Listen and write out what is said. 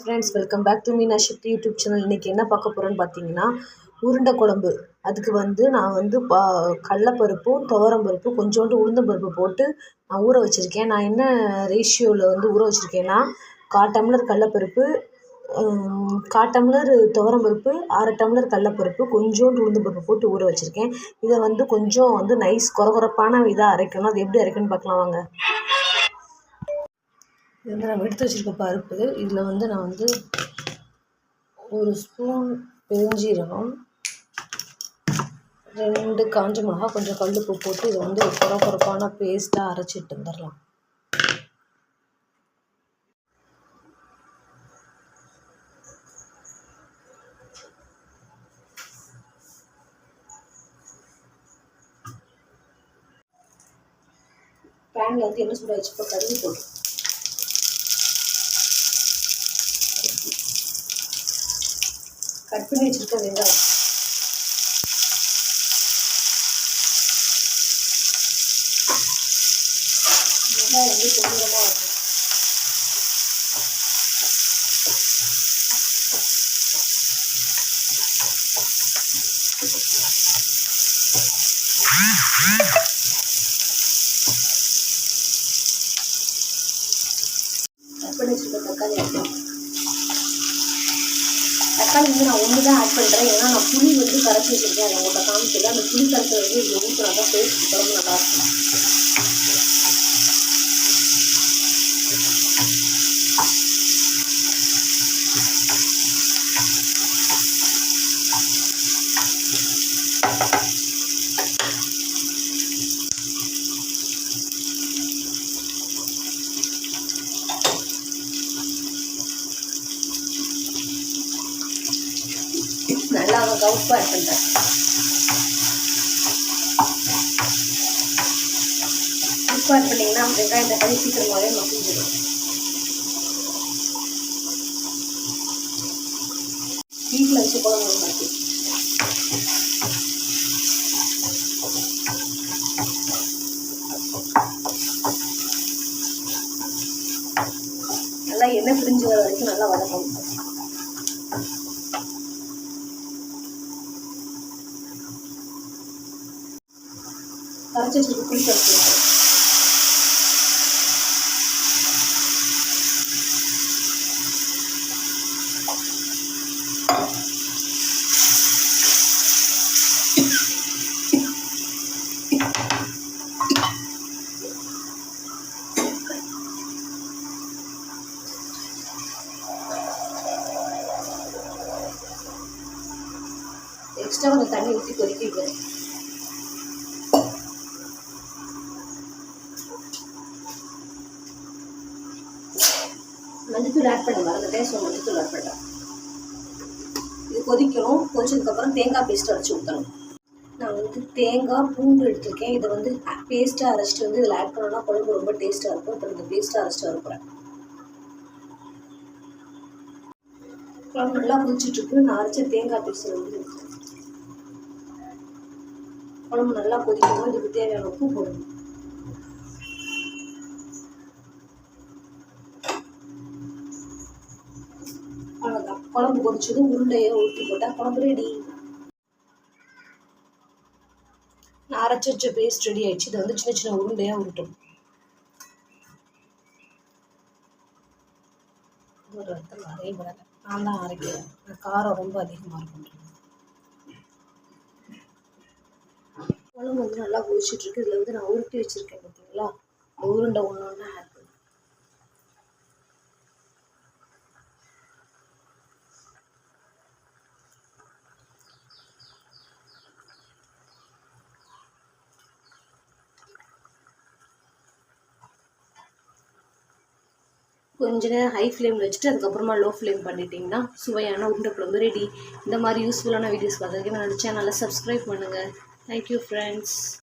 Friends welcome back to Meena Sakthi YouTube channel இன்றைக்கி என்ன பார்க்க போகிறோன்னு பார்த்தீங்கன்னா உருண்டை குழம்பு. அதுக்கு வந்து நான் வந்து பா கடலப்பருப்பும் துவரம்பருப்பு கொஞ்சோண்டு உளுந்தம்பருப்பு போட்டு நான் ஊற வச்சுருக்கேன். நான் என்ன ரேஷியோவில் வந்து ஊற வச்சுருக்கேன்னா கால் டம்ளர் கடலப்பருப்பு கால் டம்ளர் துவரம்பருப்பு அரை டம்ளர் கடலப்பருப்பு கொஞ்சோண்டு உளுந்தம்பருப்பு போட்டு ஊற வச்சுருக்கேன். இதை வந்து கொஞ்சம் வந்து நைஸ் குறகுறப்பான இதாக அரைக்கணும். அது எப்படி அரைக்கணும்னு பார்க்கலாம் வாங்க. இது வந்து நம்ம எடுத்து வச்சுருக்க பருப்பு. இதில் வந்து நான் வந்து ஒரு ஸ்பூன் பெருஞ்சீரகம் ரெண்டு காஞ்ச மிளகா கொஞ்சம் கல்லுப்பு போட்டு இதை வந்து ஒரு குறை குறைப்பான பேஸ்ட்டாக அரைச்சிட்டு வந்துடலாம். பேனில் வந்து என்ன சொல்ல இப்போ கருவி போட்டு கட் பண்ணி வச்சுருக்க வெங்காயம் வெங்காயம் வந்து பொன்னிறமாக கட் பண்ணி வச்சுருக்க தக்காளி தக்காளி வந்து நான் ஒன்று தான் ஆட் பண்ணுறேன் ஏன்னா நான் புளி வந்து கரைச்சி வச்சுருக்கேன். அதை உங்கள்கிட்ட காமிக்கல. அந்த புளி கரைச்சல் வந்து இதில் ஊற்றினா தான் டேஸ்ட் குழம்பு நல்லாயிருக்கும் நல்லா அவங்க உப்பு ஆட் பண்ணுறேன் உப்பு ஆட் பண்ணிங்கன்னா சீக்கிரமாகவே மசிஞ்சிடும் வீட்டில் வச்சு குழம்பு மாற்றி நல்லா எண்ணெய் பிரிஞ்சு வர வரைக்கும் நல்லா வதக்கணும். கரைச்சி வச்சுட்டு புளி கரைச்சி எக்ஸ்ட்ரா கொஞ்சம் தண்ணி ஊற்றி கொதிக்க வைக்கிறேன். மஞ்சத்தூள் ஆட் பண்ண மறந்துட்டேன் ஸோ மஞ்சத்தூள் ஆட் பண்ணுறேன் இது கொதிக்கணும். கொதிச்சதுக்கப்புறம் தேங்காய் பேஸ்ட் அரைச்சி ஊற்றணும் நான் வந்து தேங்காய் பூண்டு எடுத்திருக்கேன். இதை வந்து பேஸ்ட்டாக அரைச்சிட்டு வந்து இதில் ஆட் பண்ணோன்னா குழம்பு ரொம்ப டேஸ்ட்டாக இருக்கும். இப்போ இந்த பேஸ்ட்டாக அரைச்சிட்டு வரப்போகிறேன் குழம்பு நல்லா கொதிச்சிட்ருக்கு. நான் அரைச்ச தேங்காய் பேஸ்ட் வந்து குழம்பு நல்லா கொதிக்கணும் இதுக்கு தேவையான உப்பு போடணும். அவ்வளோதான் குழம்பு பொறிச்சதும் உருண்டையை ஊற்றி போட்டால் குழம்பு ரெடி நான் அரைச்சி வச்ச பேஸ்ட் ரெடி ஆயிடுச்சு. இதை வந்து சின்ன சின்ன உருண்டையாக உருட்டும். ஒரு ரத்தம் அரைய விடலை நான் தான் அரைக்கிறேன். நான் காரம் ரொம்ப அதிகமாக இருக்கும். குழம்பு வந்து நல்லா கொதிச்சிட்ருக்கு இதில் வந்து நான் உருட்டி வச்சுருக்கேன் பார்த்தீங்களா உருண்டை ஒன்று ஒன்று கொஞ்ச நேரம் ஹை ஃப்ளேமில் வச்சுட்டு அதுக்கப்புறமா லோ ஃப்ளேம் பண்ணிட்டீங்கன்னா சுவையான உருண்டை குழம்பு ரெடி இந்த மாதிரி யூஸ்ஃபுல்லான வீடியோஸ் பார்க்குறதுக்கு என்னோட சேனலை சப்ஸ்கிரைப் பண்ணுங்கள் தேங்க்யூ ஃப்ரெண்ட்ஸ்